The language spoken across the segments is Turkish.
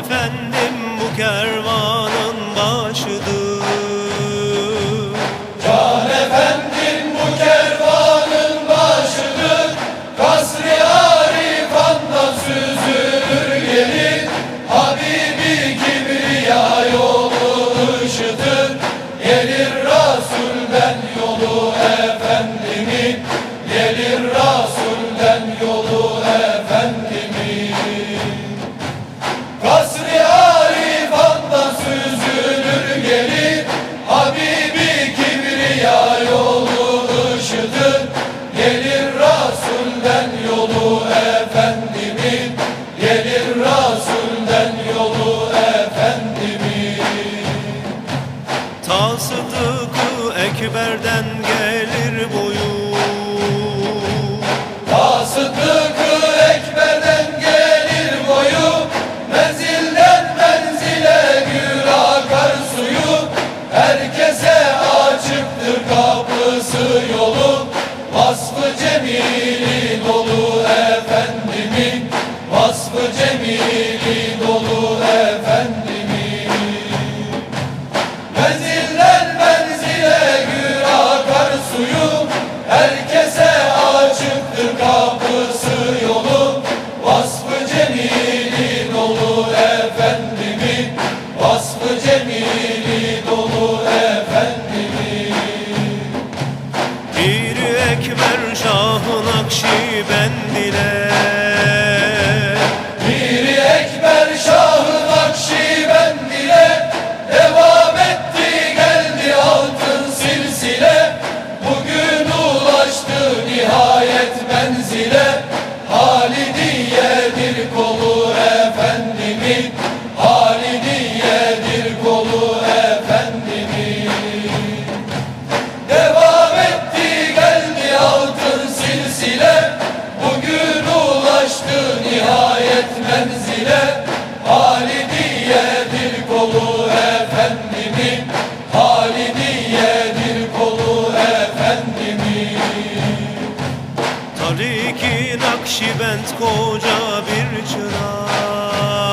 efendim bu kervan. efendimin Gelir Rasul'den yolu efendimin Ta Sıdık-ı Ekber'den gelir bu Şahın akşi bendile. Miri Ekber Şahın akşi bendile. Devam etti geldi altın silsile. Bugün ulaştı nihayet menzile. ki Nakşibend koca bir çırak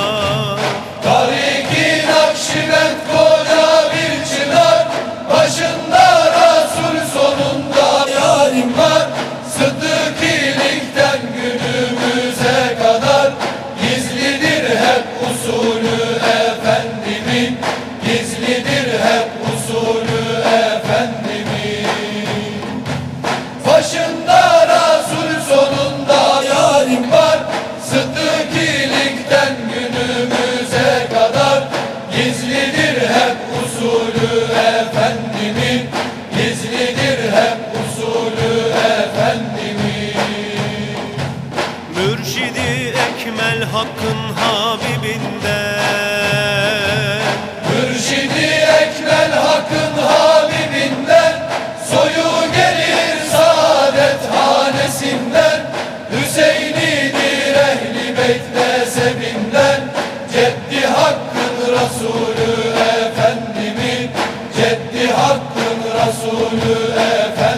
Hakk'ın Habibinden. Mürşidi Ekmel Hakk'ın Habibinden Soyu gelir saadet hanesinden. Hüseyin'idir ehli beyt mezhebinden Ceddi Hakk'ın Resulü Efendimi Ceddi Hakk'ın Resulü Efendimi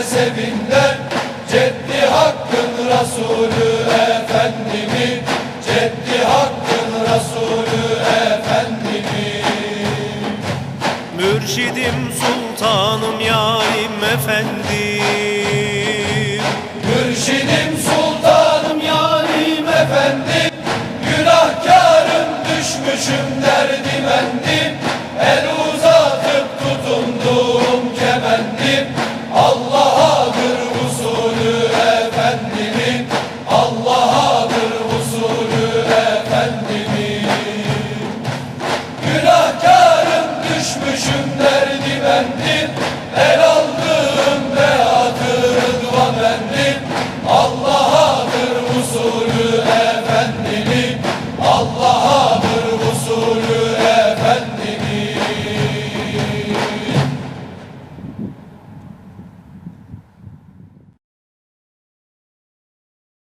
mezhebinden Ceddi Hakk'ın Resulü Efendimiz. Ceddi Hakk'ın Resulü Efendimiz. Mürşidim Sultanım ya